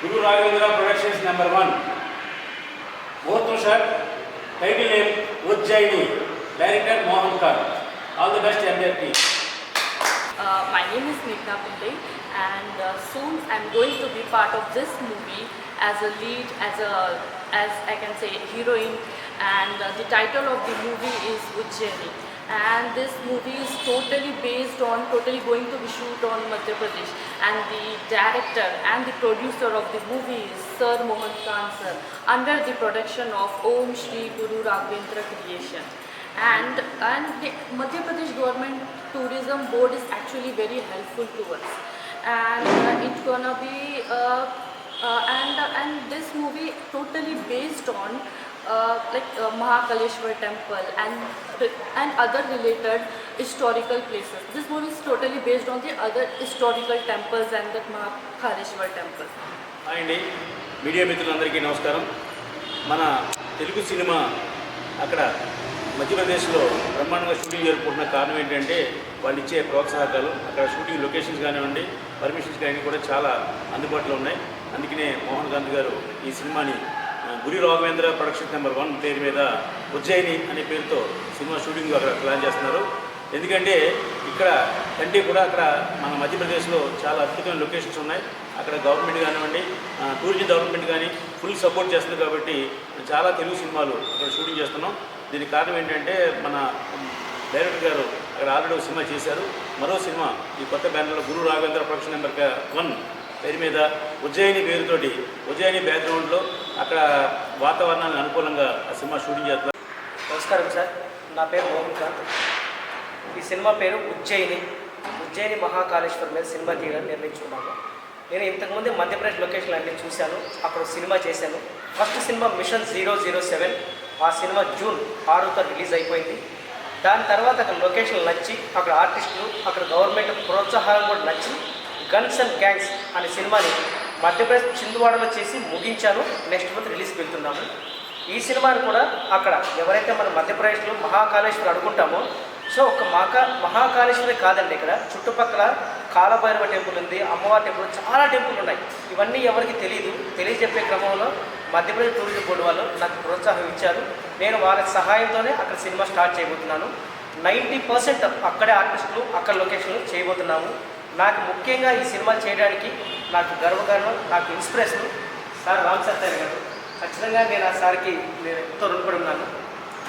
Guru Raghavendra Productions number one. Muhurtam shot, title name Ujjaini, director Mohan Khan. All the best MDR. Uh, my name is Meghna Pillai and uh, soon I'm going to be part of this movie as a lead, as a, as I can say, heroine and uh, the title of the movie is Ujjaini and this movie is totally based on, totally going to be shoot on Madhya Pradesh. And the director and the producer of the movie is Sir Mohan Khan sir under the production of Om Shri Guru Raghavendra Creation. And and the Madhya Pradesh government tourism board is actually very helpful to us. And uh, it's gonna be uh, uh, and and this movie totally based on like uh, Mahakaleshwar temple and and other related historical places this movie is totally based on the other historical temples and the Mahakaleshwar temple hi అండి media మిత్రులందరికీ నమస్కారం మన Telugu cinema అక్కడ మధ్యప్రదేశ్లో బ్రహ్మాండంగా shooting జరుపుకుంటున్న కారణం ఏంటంటే వాళ్ళు ఇచ్చే ప్రోత్సాహకాలు అక్కడ షూటింగ్ లొకేషన్స్ కానివ్వండి పర్మిషన్స్ కానీ కూడా చాలా అందుబాటులో ఉన్నాయి అందుకనే మోహన్ గాంధీ గారు ఈ సినిమాని గురి రాఘవేంద్ర ప్రొడక్షన్ నెంబర్ వన్ పేరు మీద ఉజ్జయిని అనే పేరుతో సినిమా షూటింగ్ అక్కడ ప్లాన్ చేస్తున్నారు. ఎందుకంటే ఇక్కడ కంటే కూడా అక్కడ మన మధ్యప్రదేశ్లో చాలా అద్భుతమైన లొకేషన్స్ ఉన్నాయి. అక్కడ గవర్నమెంట్ కానివ్వండి టూరిజం డెవలప్మెంట్ కానీ ఫుల్ సపోర్ట్ చేస్తుంది కాబట్టి చాలా తెలుగు సినిమాలు అక్కడ షూటింగ్ చేస్తున్నాం. దీనికి కారణం ఏంటంటే మన డైరెక్టర్ గారు అక్కడ ఆల్రెడీ ఒక సినిమా చేశారు. మరో సినిమా ఈ కొత్త బ్యానర్లో Guru Raghavendra production number one పేరు మీద ఉజ్జయిని పేరుతోటి ఉజ్జయిని బ్యాక్గ్రౌండ్లో అక్కడ వాతావరణానికి అనుకూలంగా ఆ సినిమా షూటింగ్ చేస్తున్నారు. నమస్కారం సార్. నా పేరు మోహన్ ఈ సినిమా పేరు ఉజ్జయిని. ఉజ్జయిని మహాకాళేశ్వరం మీద సినిమా తీయడం నిర్ణయించుకున్నాను నేను ఇంతకుముందు మధ్యప్రదేశ్ లొకేషన్ అన్ని చూశాను. అక్కడ సినిమా చేశాను. First cinema mission zero zero seven. ఆ సినిమా జూన్ ఆరుతో రిలీజ్ అయిపోయింది. దాని తర్వాత అక్కడ లొకేషన్ నచ్చి అక్కడ ఆర్టిస్టులు అక్కడ గవర్నమెంట్ ప్రోత్సాహం కూడా నచ్చి గన్స్ అండ్ గ్యాంగ్స్ అనే సినిమాని మధ్యప్రదేశ్ చిందువాడలో చేసి ముగించాను. నెక్స్ట్ మంత్ రిలీజ్కి వెళ్తున్నాము. ఈ సినిమాను కూడా అక్కడ ఎవరైతే మన మధ్యప్రదేశ్లో మహాకాళేశ్వరం అనుకుంటామో సో ఒక మహా మహాకాళేశ్వరి కాదండి ఇక్కడ. చుట్టుపక్కల కాలభైరవ టెంపుల్ ఉంది అమ్మవారి టెంపుల్ చాలా టెంపుల్ ఉన్నాయి. ఇవన్నీ ఎవరికి తెలియదు తెలియజెప్పే క్రమంలో మధ్యప్రదేశ్ టూరిజం బోర్డు వాళ్ళు నాకు ప్రోత్సాహం ఇచ్చారు. నేను వాళ్ళ సహాయంతోనే అక్కడ సినిమా స్టార్ట్ చేయబోతున్నాను. నైంటీ పర్సెంట్ అక్కడే ఆర్టిస్టులు అక్కడ లొకేషన్లు చేయబోతున్నాము. నాకు ముఖ్యంగా ఈ సినిమాలు చేయడానికి నాకు గర్వకారణం నాకు ఇన్స్పిరేషన్ సార్ రామ్ సత్యారి గారు. ఖచ్చితంగా నేను ఆ సార్కి నేను ఎంతో రుణపడి ఉన్నాను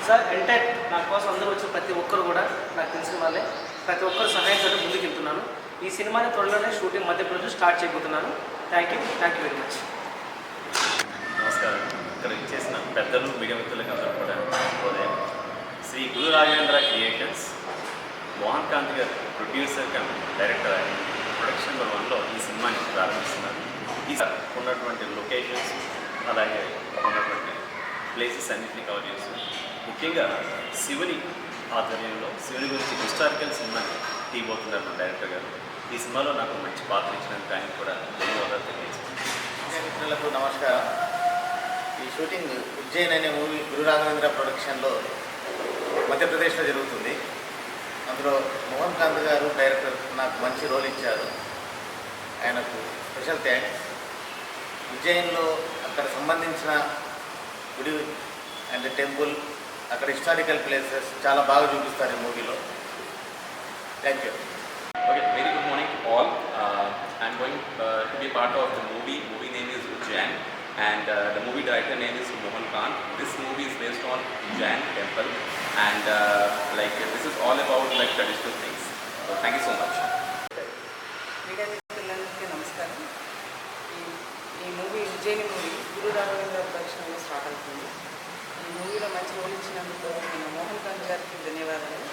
సార్ ఎంటైర్ నా కోసం అందరూ వచ్చిన ప్రతి ఒక్కరు కూడా నాకు తెలిసిన వాళ్ళే. ప్రతి ఒక్కరు సహాయంతో ముందుకు ముందుకెళ్తున్నాను. ఈ సినిమాని త్వరలోనే షూటింగ్ మధ్యప్రదేశ్ స్టార్ట్ చేయబోతున్నాను. Thank you thank you very much నమస్కారం. ఇక్కడ చేసిన పెద్దలు మీడియా మిత్రులకు అందరూ కూడా శ్రీ గురు రాఘవేంద్ర క్రియేషన్స్. మోహన్ కాంత్ గారు ప్రొడ్యూసర్ కమ్ డైరెక్టర్ ఆయన ప్రొడక్షన్ వన్లో ఈ సినిమాని ప్రారంభిస్తున్నారు. ఈ స- ఉన్నటువంటి లొకేషన్స్ అలాగే ఉన్నటువంటి ప్లేసెస్ అన్నింటినీ కవర్ చేస్తూ ముఖ్యంగా శివుని ఆధ్వర్యంలో శివుని గురించి హిస్టారికల్ సినిమాని తీయబోతున్నారు మన డైరెక్టర్ గారు. ఈ సినిమాలో నాకు మంచి పాత్ర ఇచ్చినందుకు ఆయన కూడా ధన్యవాదాలు తెలియజేస్తున్నాను. మిత్రులకు నమస్కారం. ఈ షూటింగ్ ఉజ్జయిన్ అనే మూవీ గురు రాఘవేంద్ర ప్రొడక్షన్లో మధ్యప్రదేశ్లో జరుగుతుంది. అందులో మోహన్ కాంత్ గారు డైరెక్టర్ నాకు మంచి రోల్ ఇచ్చారు. ఆయనకు స్పెషల్ థ్యాంక్స్. ఉజ్జయిన్లో అక్కడ సంబంధించిన గుడి అండ్ టెంపుల్ అక్కడ హిస్టారికల్ ప్లేసెస్ చాలా బాగా చూపిస్తారు ఈ మూవీలో. Thank you. Okay very good morning all I'm going to be part of the movie movie name is Movie and uh, the movie director name is Mohan Khan. This movie is based on Jain temple and uh, like this is all about like traditional things. So thank you so much. నమస్కారం ఈ movie విజయని movie Guru Raghavendra ప్రొడక్షన్లో start అవుతుంది ఈ మూవీలో మంచి role ఇచ్చినందుకు నేను మోహన్ కాంత్ గారికి ధన్యవాదాలు